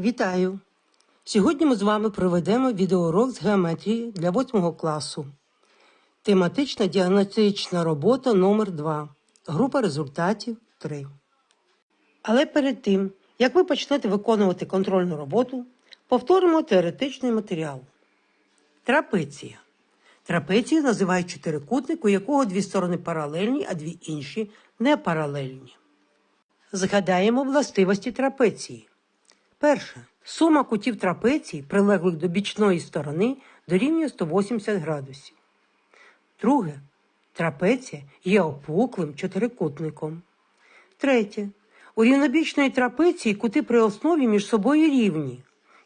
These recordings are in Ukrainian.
Вітаю! Сьогодні ми з вами проведемо відеоурок з геометрії для 8 класу. Тематична діагностична робота номер 2 Група результатів 3. Але перед тим, як ви почнете виконувати контрольну роботу, повторимо теоретичний матеріал. Трапеція. Трапецію називають чотирикутник, у якого дві сторони паралельні, а дві інші непаралельні. Згадаємо властивості трапеції. Перше. Сума кутів трапеції, прилеглих до бічної сторони, дорівнює 180 градусів. Друге. Трапеція є опуклим чотирикутником. Третє. У рівнобічної трапеції кути при основі між собою рівні.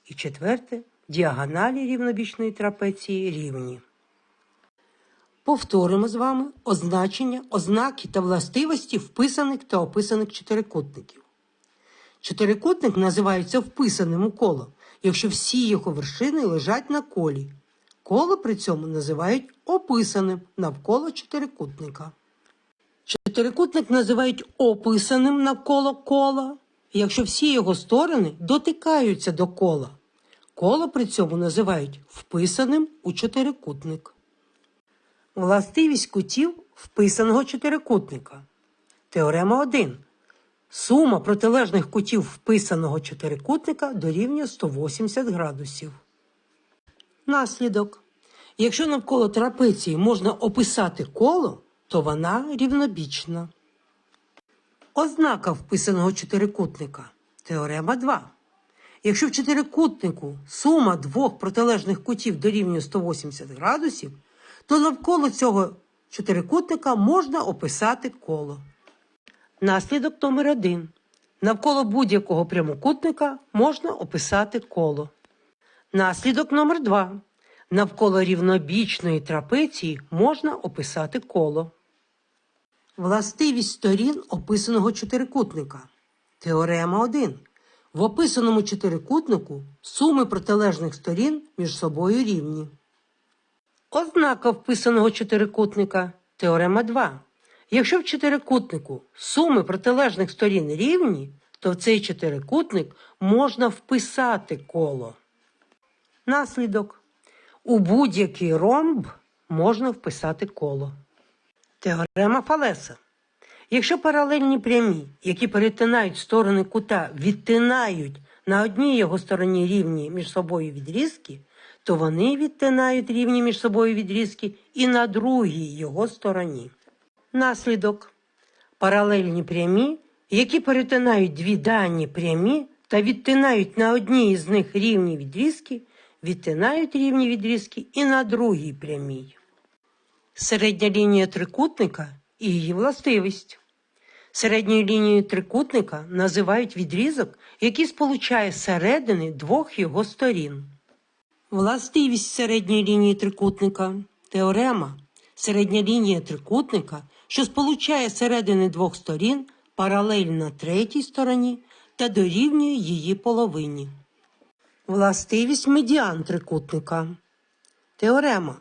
І четверте. Діагоналі рівнобічної трапеції рівні. Повторимо з вами означення, ознаки та властивості вписаних та описаних чотирикутників. Чотирикутник називається вписаним у коло, якщо всі його вершини лежать на колі. Коло при цьому називають описаним навколо чотирикутника. Чотирикутник називають описаним навколо кола, якщо всі його сторони дотикаються до кола. Коло при цьому називають вписаним у чотирикутник. Властивість кутів вписаного чотирикутника. Теорема 1. Сума протилежних кутів вписаного чотирикутника дорівнює 180 градусів. Наслідок. Якщо навколо трапеції можна описати коло, то вона рівнобічна. Ознака вписаного чотирикутника. Теорема 2. Якщо в чотирикутнику сума двох протилежних кутів дорівнює 180 градусів, то навколо цього чотирикутника можна описати коло. Наслідок номер 1. Навколо будь-якого прямокутника можна описати коло. Наслідок номер 2. Навколо рівнобічної трапеції можна описати коло. Властивість сторін описаного чотирикутника. Теорема 1. В описаному чотирикутнику суми протилежних сторін між собою рівні. Ознака вписаного чотирикутника. Теорема 2. Якщо в чотирикутнику суми протилежних сторін рівні, то в цей чотирикутник можна вписати коло. Наслідок. У будь-який ромб можна вписати коло. Теорема Фалеса. Якщо паралельні прямі, які перетинають сторони кута, відтинають на одній його стороні рівні між собою відрізки, то вони відтинають рівні між собою відрізки і на другій його стороні. Наслідок. Паралельні прямі, які перетинають дві дані прямі та відтинають на одній із них рівні відрізки, відтинають рівні відрізки і на другій прямій. Середня лінія трикутника і її властивість. Середньою лінією трикутника називають відрізок, який сполучає середини двох його сторін. Властивість середньої лінії трикутника теорема. Середня лінія трикутника, що сполучає середини двох сторін, паралельна третій стороні та дорівнює її половині. Властивість медіан трикутника. Теорема.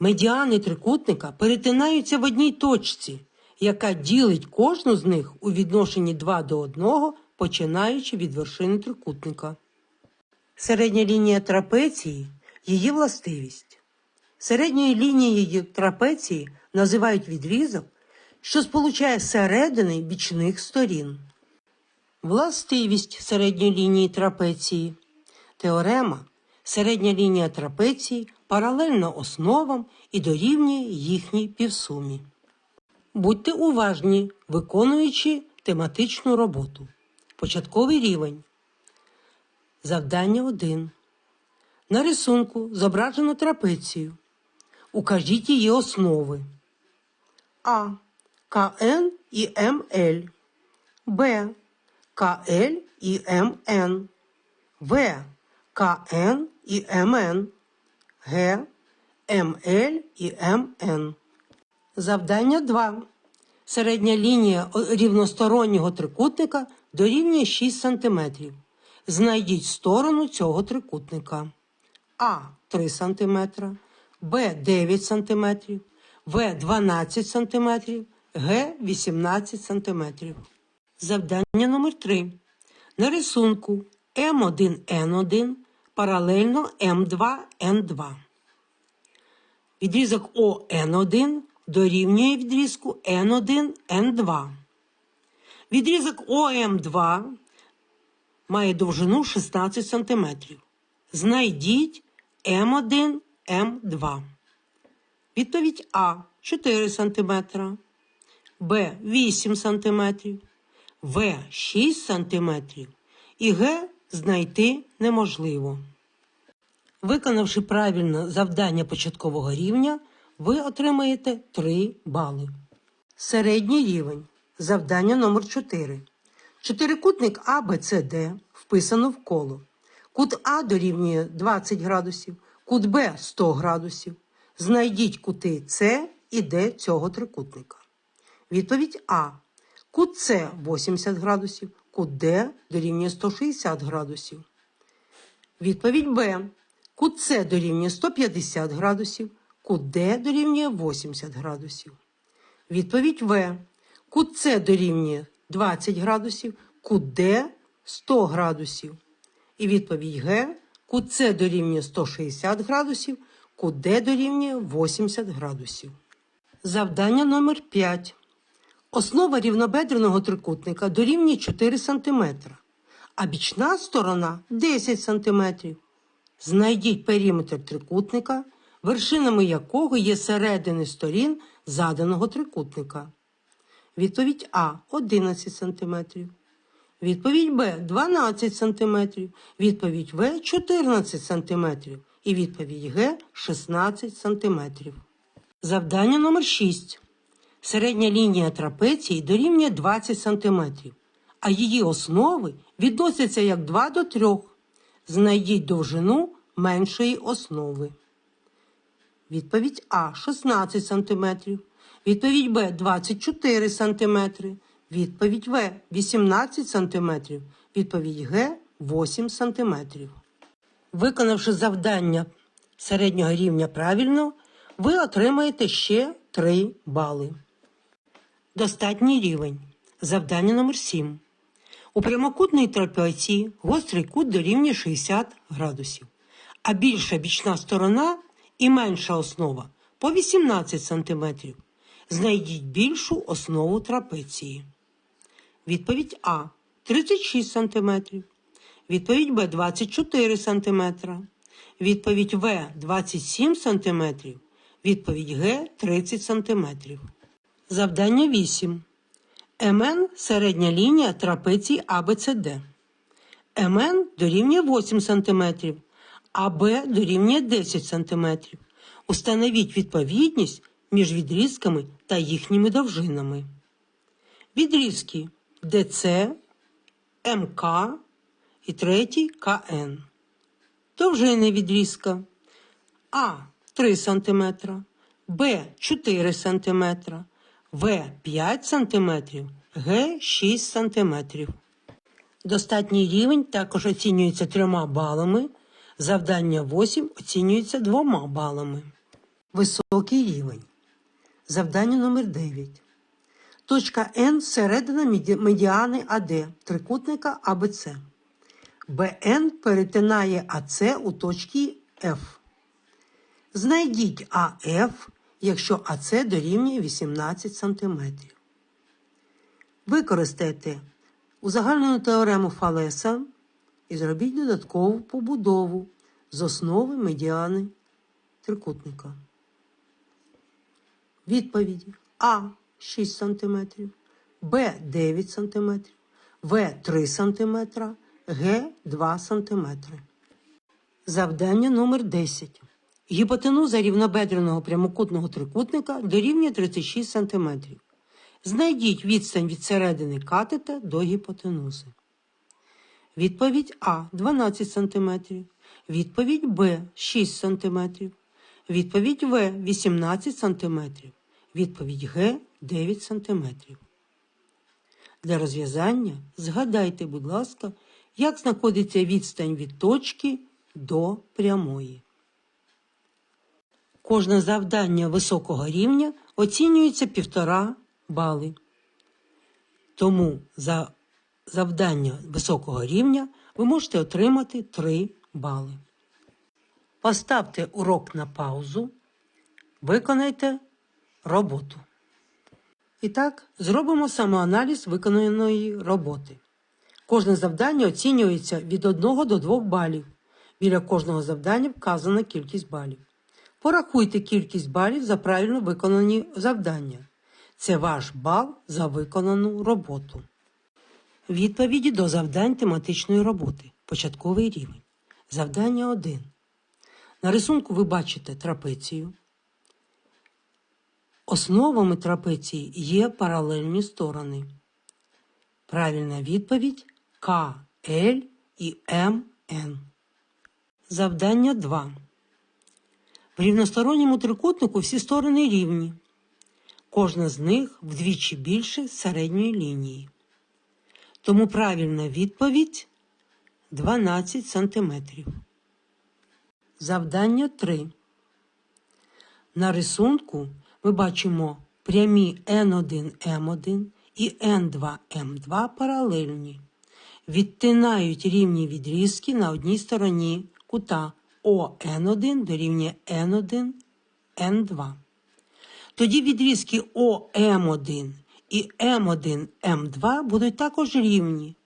Медіани трикутника перетинаються в одній точці, яка ділить кожну з них у відношенні 2 до 1, починаючи від вершини трикутника. Середня лінія трапеції її властивість. Середньою лінією трапеції називають відрізок, що сполучає середини бічних сторін. Властивість середньої лінії трапеції. Теорема. Середня лінія трапеції паралельна основам і дорівнює їхній півсумі. Будьте уважні, виконуючи тематичну роботу. Початковий рівень. Завдання 1. На рисунку зображено трапецію. Укажіть її основи. А. КН і МЛ. Б. КЛ і МН. В. КН і МН. Г. МЛ і МН. Завдання 2. Середня лінія рівностороннього трикутника дорівнює 6 см. Знайдіть сторону цього трикутника. А 3 см, Б 9 см, В 12 см, Г 18 см. Завдання номер 3. На рисунку М1Н1 паралельно М2Н2. Відрізок ОН1 дорівнює відрізку Н1Н2. Відрізок ОМ2 має довжину 16 см. Знайдіть М1, М2. Відповідь А 4 см, Б 8 см, В 6 см і Г знайти неможливо. Виконавши правильно завдання початкового рівня, ви отримаєте 3 бали. Середній рівень. Завдання номер 4. Чотирикутник ABCD вписано в коло. Кут А дорівнює 20 градусів, кут Б 100 градусів. Знайдіть кути С і Д цього трикутника. Відповідь А. Кут С 80 градусів, кут дорівнює 160 градусів. Відповідь Б. Кут дорівнює 150 градусів, кут дорівнює 80 градусів. Відповідь В. Кут С дорівнює 20 градусів, кут Д 100 градусів. І відповідь Г. Кут дорівнює 160 градусів, кут дорівнює 80 градусів. Завдання номер 5. Основа рівнобедреного трикутника дорівнює 4 см, а бічна сторона 10 см. Знайдіть периметр трикутника, вершинами якого є середини сторін заданого трикутника. Відповідь А 11 см. Відповідь Б 12 см. Відповідь В 14 см. І відповідь Г 16 см. Завдання номер 6. Середня лінія трапеції дорівнює 20 см, а її основи відносяться як 2 до 3. Знайдіть довжину меншої основи. Відповідь А 16 см. Відповідь Б 24 см. Відповідь В 18 см. Відповідь Г 8 см. Виконавши завдання середнього рівня правильно, ви отримаєте ще 3 бали. Достатній рівень. Завдання номер 7. У прямокутній трапеції гострий кут дорівнює 60 градусів, а більша бічна сторона і менша основа по 18 см. Знайдіть більшу основу трапеції. Відповідь А 36 см. Відповідь Б 24 см. Відповідь В 27 см. Відповідь Г 30 см. Завдання 8. МН середня лінія трапеції АБЦД. МН дорівнює 8 см, а Б дорівнює 10 см. Установіть відповідність між відрізками та їхніми довжинами. Відрізки ДЦ, МК і третій КН. Довжини відрізка А 3 см, Б 4 см, В 5 см, Г 6 см. Достатній рівень також оцінюється трьома балами. Завдання 8 оцінюється двома балами. Високий рівень. Завдання номер 9. Точка N середина медіани АД трикутника АБЦ. БН перетинає АЦ у точці F. Знайдіть АФ, якщо АЦ дорівнює 18 см. Використайте узагальнену теорему Фалеса і зробіть додаткову побудову з основи медіани трикутника. Відповіді А 6 см, Б 9 см, В 3 см, Г 2 см. Завдання номер 10. Гіпотенуза рівнобедреного прямокутного трикутника дорівнює 36 см. Знайдіть відстань від середини катета до гіпотенузи. Відповідь А 12 см. Відповідь Б 6 см. Відповідь В 18 см. Відповідь Г 9 см. Для розв'язання згадайте, будь ласка, як знаходиться відстань від точки до прямої. Кожне завдання високого рівня оцінюється півтора бали. Тому за завдання високого рівня ви можете отримати 3 бали. Поставте урок на паузу, виконайте роботу. І так, зробимо самоаналіз виконаної роботи. Кожне завдання оцінюється від 1 до 2 балів. Біля кожного завдання вказана кількість балів. Порахуйте кількість балів за правильно виконані завдання. Це ваш бал за виконану роботу. Відповіді до завдань тематичної роботи. Початковий рівень. Завдання 1. На рисунку ви бачите трапецію. Основами трапеції є паралельні сторони. Правильна відповідь К, Л і М, Н. Завдання 2. В рівносторонньому трикутнику всі сторони рівні. Кожна з них вдвічі більше середньої лінії. Тому правильна відповідь 12 см. Завдання 3. На рисунку ми бачимо прямі N1M1 і N2M2 паралельні. Відтинають рівні відрізки на одній стороні кута ОН1 дорівнює N1, N2. Тоді відрізки ОМ1 і М1, М2 будуть також рівні.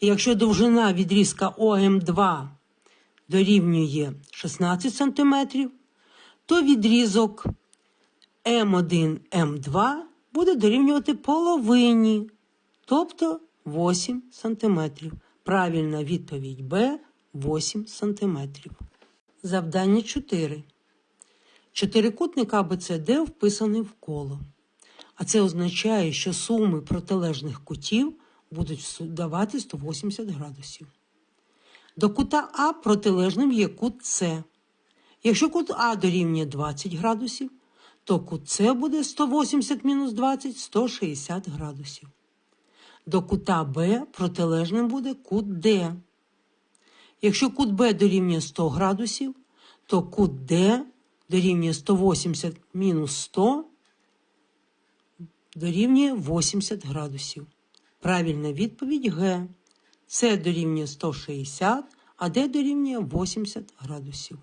Якщо довжина відрізка ОМ2 дорівнює 16 см, то відрізок М1, М2 буде дорівнювати половині, тобто 8 см. Правильна відповідь Б 8 см. Завдання 4. Чотирикутник АБЦД вписаний в коло. А це означає, що суми протилежних кутів будуть давати 180 градусів. До кута А протилежним є кут С. Якщо кут А дорівнює 20 градусів, то кут С буде 180 мінус 20 160 градусів. До кута Б протилежним буде кут Д. Якщо кут Б дорівнює 100 градусів, то кут Д дорівнює 180 мінус 100 дорівнює 80 градусів. Правильна відповідь Г. С дорівнює 160, а Д дорівнює 80 градусів.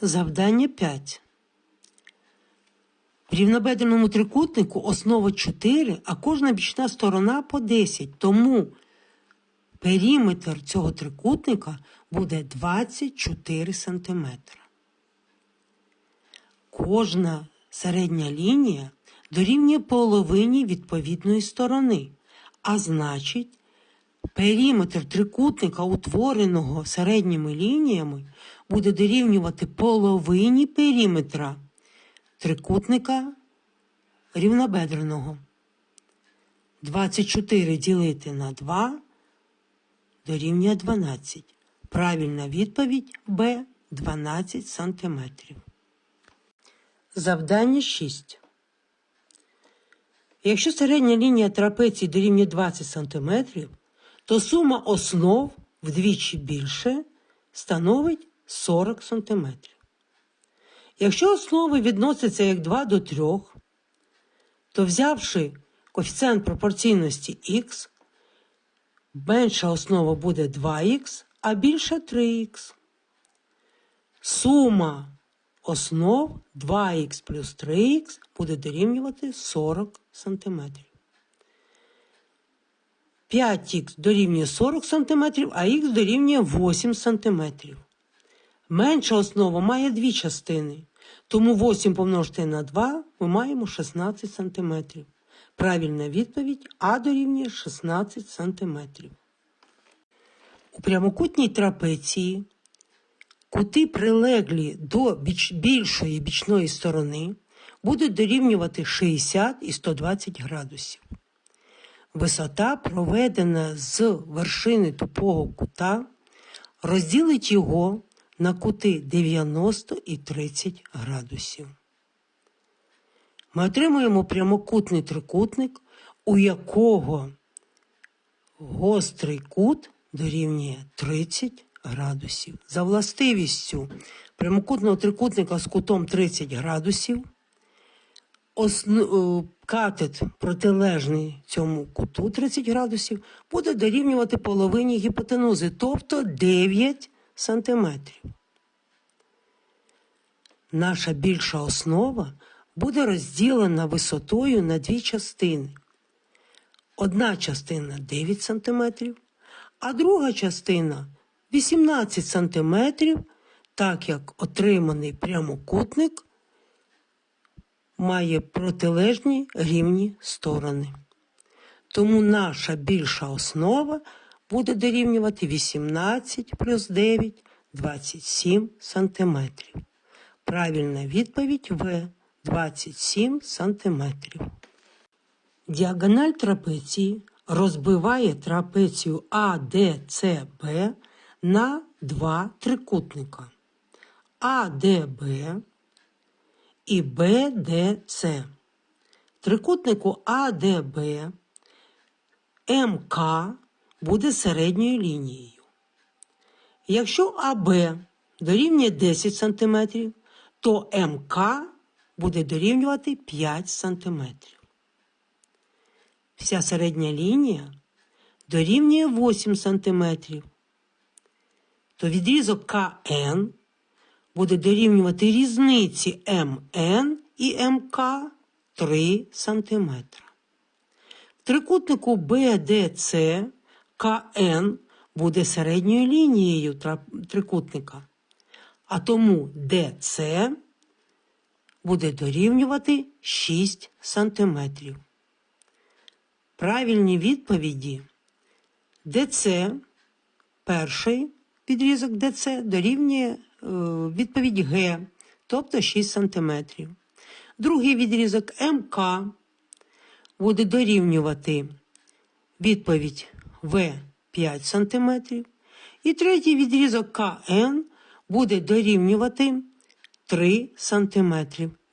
Завдання 5. В рівнобедреному трикутнику основа 4, а кожна бічна сторона по 10. Тому периметр цього трикутника буде 24 см. Кожна середня лінія дорівнює половині відповідної сторони, а значить, периметр трикутника, утвореного середніми лініями, буде дорівнювати половині периметра трикутника рівнобедреного. 24 ділити на 2 дорівнює 12. Правильна відповідь Б 12 см. Завдання 6. Якщо середня лінія трапеції дорівнює 20 см, то сума основ вдвічі більше становить 40 см. Якщо основи відносяться як 2 до 3, то взявши коефіцієнт пропорційності х, менша основа буде 2х, а більша 3х. Сума основ 2х плюс 3х буде дорівнювати 40 см. 5х дорівнює 40 см, а х дорівнює 8 см. Менша основа має дві частини, тому 8 помножити на 2 ми маємо 16 см. Правильна відповідь А дорівнює 16 см. У прямокутній трапеції кути, прилеглі до біч... більшої бічної сторони, будуть дорівнювати 60 і 120 градусів. Висота, проведена з вершини тупого кута, розділить його на кути 90 і 30 градусів. Ми отримуємо прямокутний трикутник, у якого гострий кут дорівнює 30 градусів. За властивістю прямокутного трикутника з кутом 30 градусів е, катет протилежний цьому куту 30 градусів буде дорівнювати половині гіпотенузи, тобто 9 сантиметрів. Наша більша основа буде розділена висотою на дві частини. Одна частина 9 см, а друга частина 18 см, так як отриманий прямокутник має протилежні рівні сторони. Тому наша більша основа буде дорівнювати 18 плюс 9 27 сантиметрів. Правильна відповідь В 27 сантиметрів. Діагональ трапеції розбиває трапецію ADCB на два трикутника АДБ і BDC. Трикутнику АДБ МК буде середньою лінією. Якщо АБ дорівнює 10 см, то МК буде дорівнювати 5 см. Вся середня лінія дорівнює 8 см. То відрізок КН буде дорівнювати різниці МН і МК 3 см. В трикутнику BDC КН буде середньою лінією трикутника, а тому ДЦ буде дорівнювати 6 см. Правильні відповіді ДЦ, перший відрізок ДЦ дорівнює е, відповідь Г, тобто 6 см. Другий відрізок МК буде дорівнювати відповідь В 5 см. І третій відрізок КН буде дорівнювати 3 см.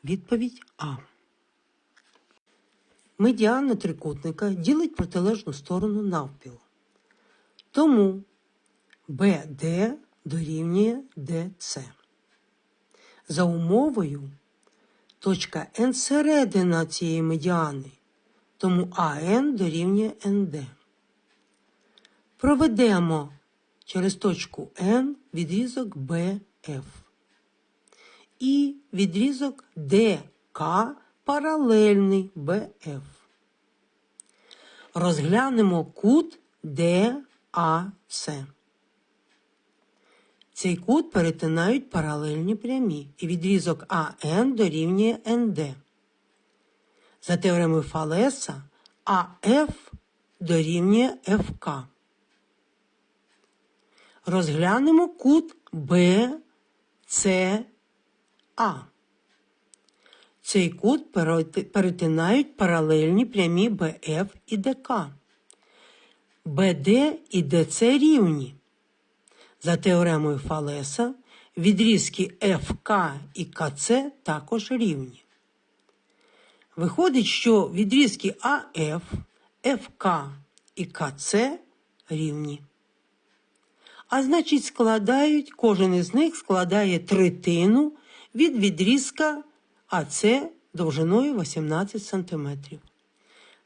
Відповідь А. Медіана трикутника ділить протилежну сторону навпіл. Тому BD дорівнює DC. За умовою точка N середина цієї медіани, тому АН дорівнює НД. Проведемо через точку N відрізок BF. І відрізок ДК паралельний BF. Розглянемо кут ДАЦ. Цей кут перетинають паралельні прямі, і відрізок АН дорівнює НД. За теоремою Фалеса АФ дорівнює ФК. Розглянемо кут БЦА. Цей кут перетинають паралельні прямі БФ і ДК. БД і ДЦ рівні. За теоремою Фалеса відрізки ФК і КЦ також рівні. Виходить, що відрізки АФ, ФК і КЦ рівні. А значить, складають, кожен із них складає третину від відрізка АЦ довжиною 18 см.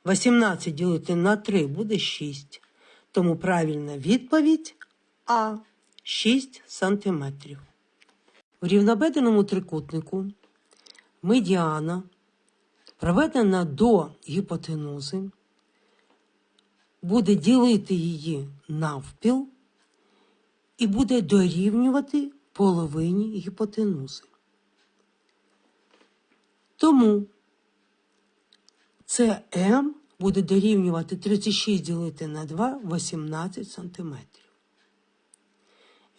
18 ділити на 3 буде 6. Тому правильна відповідь А 6 см. В рівнобеденому трикутнику медіана проведена до гіпотенузи, буде ділити її навпіл і буде дорівнювати половині гіпотенузи. Тому це буде дорівнювати 36 ділити на 2 18 см.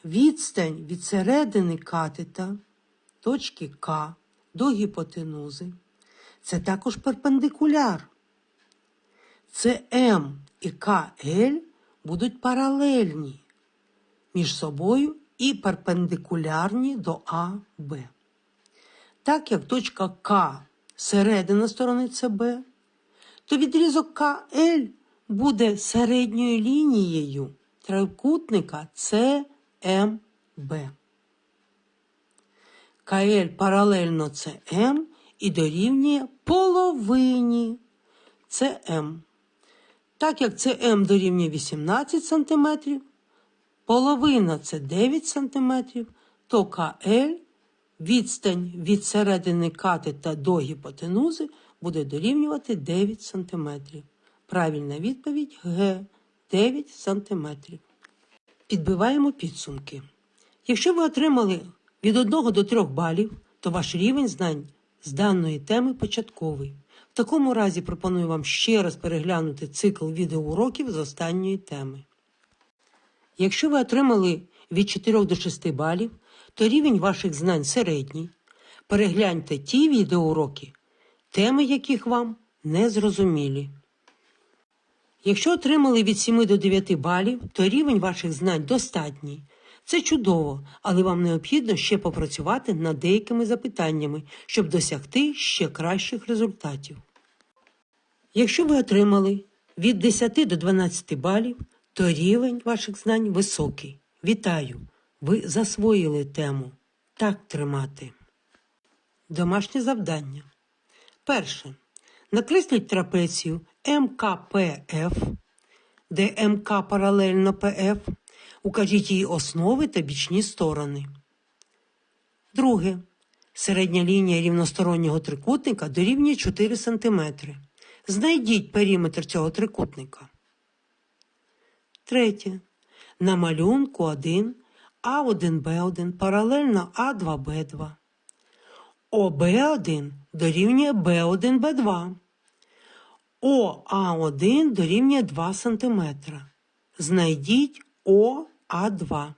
Відстань від середини катета точки К до гіпотенузи це також перпендикуляр. Це і КЛ будуть паралельні між собою і перпендикулярні до АБ. Так як точка К середина сторони ЦБ, то відрізок КЛ буде середньою лінією трикутника ЦМБ. КЛ паралельно ЦМ і дорівнює половині. Це Так як це дорівнює 18 см, половина це 9 см, то КЛ відстань від середини катета до гіпотенузи буде дорівнювати 9 см. Правильна відповідь Г 9 см. Підбиваємо підсумки. Якщо ви отримали від 1 до 3 балів, то ваш рівень знань з даної теми початковий. В такому разі пропоную вам ще раз переглянути цикл відеоуроків з останньої теми. Якщо ви отримали від 4 до 6 балів, то рівень ваших знань середній. Перегляньте ті відеоуроки, теми яких вам не зрозумілі. Якщо отримали від 7 до 9 балів, то рівень ваших знань достатній. Це чудово, але вам необхідно ще попрацювати над деякими запитаннями, щоб досягти ще кращих результатів. Якщо ви отримали від 10 до 12 балів, то рівень ваших знань високий. Вітаю! Ви засвоїли тему. Так тримати. Домашнє завдання. Перше. Накресліть трапецію МКПФ, де МК паралельно ПФ. Укажіть її основи та бічні сторони. Друге. Середня лінія рівностороннього трикутника дорівнює 4 см. Знайдіть периметр цього трикутника. Третє. На малюнку 1 А1Б1 паралельно А2Б2. ОБ1 дорівнює Б1Б2. ОА1 дорівнює 2 см. Знайдіть ОА2.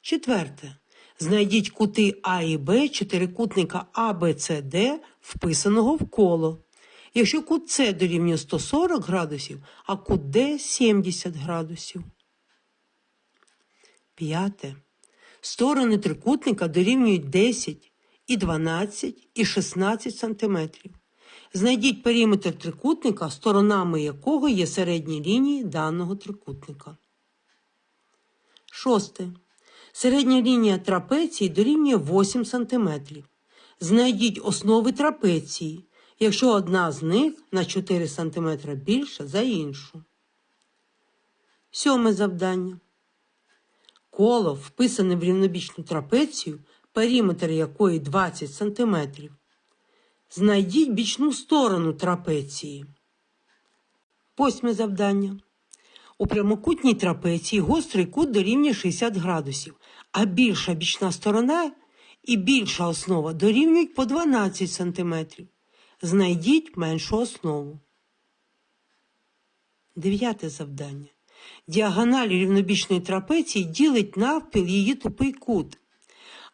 Четверте. Знайдіть кути А і Б чотирикутника АБЦД, вписаного в коло. Якщо кут С дорівнює 140 градусів, а кут Д 70 градусів. П'яте. Сторони трикутника дорівнюють 10 і 12 і 16 сантиметрів. Знайдіть периметр трикутника, сторонами якого є середні лінії даного трикутника. Шосте. Середня лінія трапеції дорівнює 8 см. Знайдіть основи трапеції, якщо одна з них на 4 см більша за іншу. Сьоме завдання. Коло, вписане в рівнобічну трапецію, периметр якої 20 см. Знайдіть бічну сторону трапеції. Восьме завдання. У прямокутній трапеції гострий кут дорівнює 60 градусів, а більша бічна сторона і більша основа дорівнюють по 12 см. Знайдіть меншу основу. Дев'яте завдання. Діагональ рівнобічної трапеції ділить навпіл її тупий кут,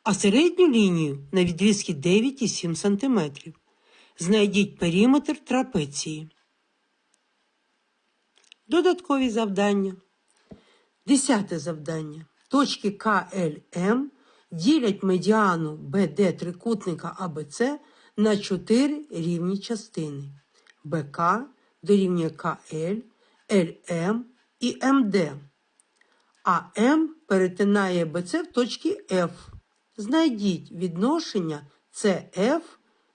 а середню лінію на відрізки 9,7 см. Знайдіть периметр трапеції. Додаткові завдання. Десяте завдання. Точки КЛМ ділять медіану БД трикутника АБЦ на 4 рівні частини. БК дорівнює КЛ, ЛМ і МД. А М перетинає БЦ в точці F. Знайдіть відношення CF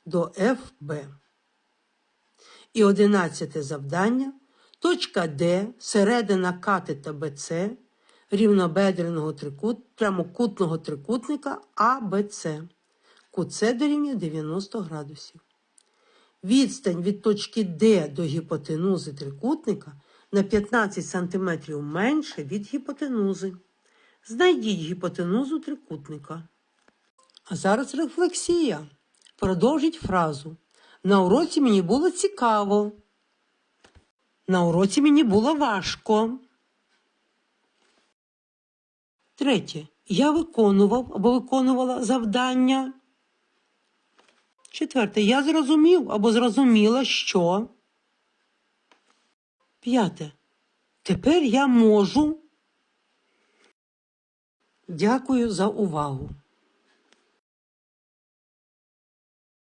до FB. І одинадцяте завдання. Точка Д, середина катета БЦ, рівнобедреного трикут, прямокутного трикутника АБЦ. Кут С дорівнює 90 градусів. Відстань від точки Д до гіпотенузи трикутника на 15 см менше від гіпотенузи. Знайдіть гіпотенузу трикутника. А зараз рефлексія. Продовжіть фразу. На уроці мені було цікаво. На уроці мені було важко. Третє. Я виконував або виконувала завдання. Четверте. Я зрозумів або зрозуміла, що. П'яте. Тепер я можу. Дякую за увагу.